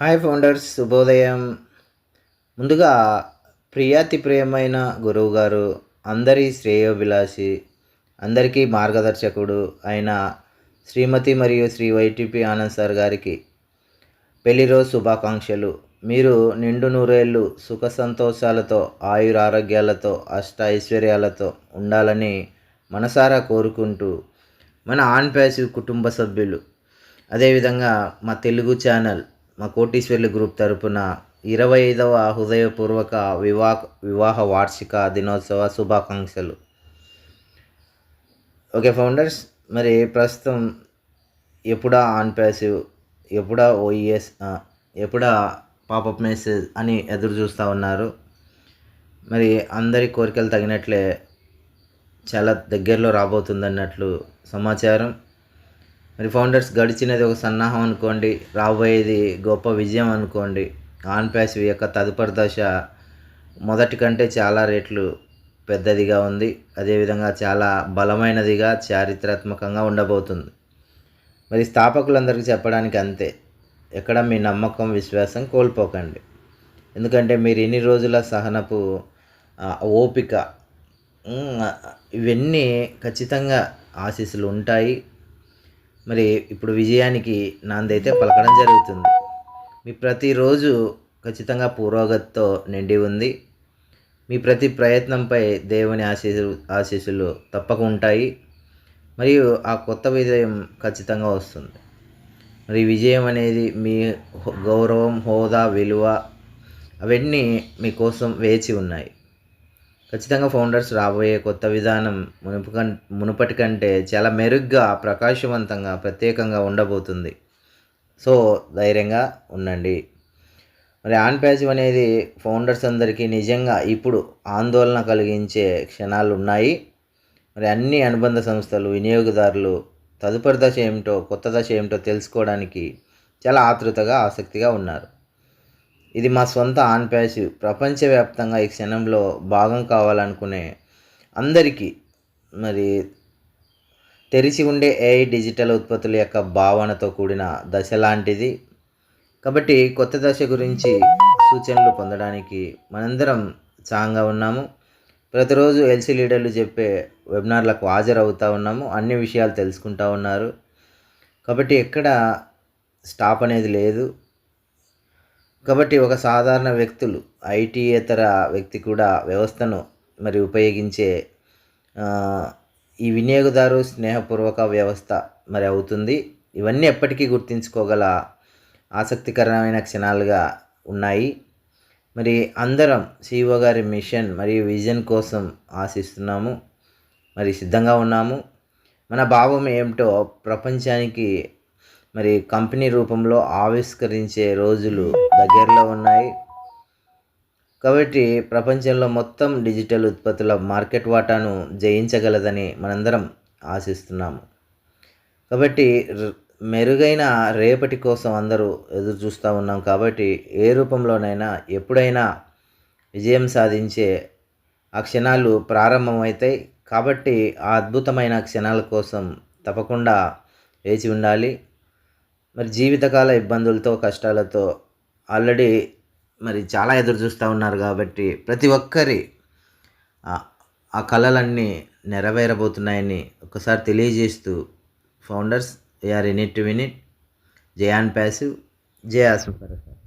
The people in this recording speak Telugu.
హాయ్ ఫౌండర్స్ శుభోదయం. ముందుగా ప్రియాతి ప్రియమైన గురువు గారు అందరి శ్రేయోభిలాషి అందరికీ మార్గదర్శకుడు అయిన శ్రీమతి మరియు శ్రీ వైటిపి ఆనంద్ సార్ గారికి పెళ్ళి రోజు శుభాకాంక్షలు. మీరు నిండు నూరేళ్ళు సుఖ సంతోషాలతో ఆయుర ఆరోగ్యాలతో అష్ట ఐశ్వర్యాలతో ఉండాలని మనసారా కోరుకుంటూ మన ఆన్ ప్యాసివ్ కుటుంబ సభ్యులు. అదేవిధంగా మా తెలుగు ఛానల్ మా కోటీశ్వర్లు గ్రూప్ తరపున ఇరవై ఐదవ హృదయపూర్వక వివాహ వివాహ వార్షిక దినోత్సవ శుభాకాంక్షలు. ఓకే ఫౌండర్స్ మరి ప్రస్తుతం ఎప్పుడా ఆన్ ప్యాసివ్ ఎప్పుడా ఓఈఎస్ ఎప్పుడా పాపప్ మెసేజ్ అని ఎదురు చూస్తూ ఉన్నారు. మరి అందరి కోరికలు తగినట్లే చాలా దగ్గరలో రాబోతుందన్నట్లు సమాచారం. మరి ఫౌండర్స్ గడిచినది ఒక సన్నాహం అనుకోండి రాబోయేది గొప్ప విజయం అనుకోండి. ఆన్ ప్యాసివ్ యొక్క తదుపరి దశ మొదటి కంటే చాలా రేట్లు పెద్దదిగా ఉంది. అదేవిధంగా చాలా బలమైనదిగా చారిత్రాత్మకంగా ఉండబోతుంది. మరి స్థాపకులందరికీ చెప్పడానికి అంతే. ఎక్కడ మీ నమ్మకం విశ్వాసం కోల్పోకండి. ఎందుకంటే మీరు ఎన్ని రోజుల సహనపు ఓపిక ఇవన్నీ ఖచ్చితంగా ఆశీస్సులు ఉంటాయి. మరి ఇప్పుడు విజయానికి నాందైతే పలకడం జరుగుతుంది. మీ ప్రతిరోజు ఖచ్చితంగా పురోగతితో నిండి ఉంది. మీ ప్రతి ప్రయత్నంపై దేవుని ఆశీసు ఆశీస్సులు తప్పక ఉంటాయి మరియు ఆ కొత్త విజయం ఖచ్చితంగా వస్తుంది. మరి విజయం అనేది మీ గౌరవం హోదా విలువ అవన్నీ మీకోసం వేచి ఉన్నాయి. ఖచ్చితంగా ఫౌండర్స్ రాబోయే కొత్త విధానం మునుపు కం మునుపటి కంటే చాలా మెరుగ్గా ప్రకాశవంతంగా ప్రత్యేకంగా ఉండబోతుంది. సో ధైర్యంగా ఉండండి. మరి ఆన్ ప్యాసివ్ అనేది ఫౌండర్స్ అందరికీ నిజంగా ఇప్పుడు ఆందోళన కలిగించే క్షణాలు ఉన్నాయి మరి అన్ని అనుబంధ సంస్థలు వినియోగదారులు తదుపరి దశ ఏమిటో కొత్త దశ ఏమిటో తెలుసుకోవడానికి చాలా ఆతృతగా ఆసక్తిగా ఉన్నారు. ఇది మా సొంత ఆన్ ప్యాసివ్ ప్రపంచవ్యాప్తంగా ఈ క్షణంలో భాగం కావాలనుకునే అందరికీ మరి తెరిచి ఉండే ఏఐ డిజిటల్ ఉత్పత్తుల యొక్క భావనతో కూడిన దశ లాంటిది. కాబట్టి కొత్త దశ గురించి సూచనలు పొందడానికి మనందరం చాంగా ఉన్నాము. ప్రతిరోజు ఎల్సీ లీడర్లు చెప్పే వెబినార్లకు హాజరవుతూ ఉన్నాము. అన్ని విషయాలు తెలుసుకుంటూ ఉన్నారు. కాబట్టి ఎక్కడ స్టాప్ అనేది లేదు. కాబట్టి ఒక సాధారణ వ్యక్తులు ఐటీయేతర వ్యక్తి కూడా వ్యవస్థను మరి ఉపయోగించే ఈ వినియోగదారు స్నేహపూర్వక వ్యవస్థ మరి అవుతుంది. ఇవన్నీ ఎప్పటికీ గుర్తుంచుకోగల ఆసక్తికరమైన క్షణాలుగా ఉన్నాయి. మరి అందరం సిఇఓ గారి మిషన్ మరియు విజన్ కోసం ఆశిస్తున్నాము. మరి సిద్ధంగా ఉన్నాము. మన భావం ఏమిటో ప్రపంచానికి మరి కంపెనీ రూపంలో ఆవిష్కరించే రోజులు దగ్గరలో ఉన్నాయి. కాబట్టి ప్రపంచంలో మొత్తం డిజిటల్ ఉత్పత్తుల మార్కెట్ వాటాను జయించగలదని మనందరం ఆశిస్తున్నాము. కాబట్టి మెరుగైన రేపటి కోసం అందరూ ఎదురు చూస్తూ ఉన్నాం. కాబట్టి ఏ రూపంలోనైనా ఎప్పుడైనా విజయం సాధించే ఆ క్షణాలు ప్రారంభమవుతాయి. కాబట్టి ఆ అద్భుతమైన క్షణాల కోసం తప్పకుండా వేచి ఉండాలి. మరి జీవితకాల ఇబ్బందులతో కష్టాలతో ఆల్రెడీ మరి చాలా ఎదురు చూస్తూ ఉన్నారు కాబట్టి ప్రతి ఒక్కరి ఆ- కళలన్నీ నెరవేరబోతున్నాయని ఒకసారి తెలియజేస్తూ founders AR in it win it Zion ప్యాసివ్ సార్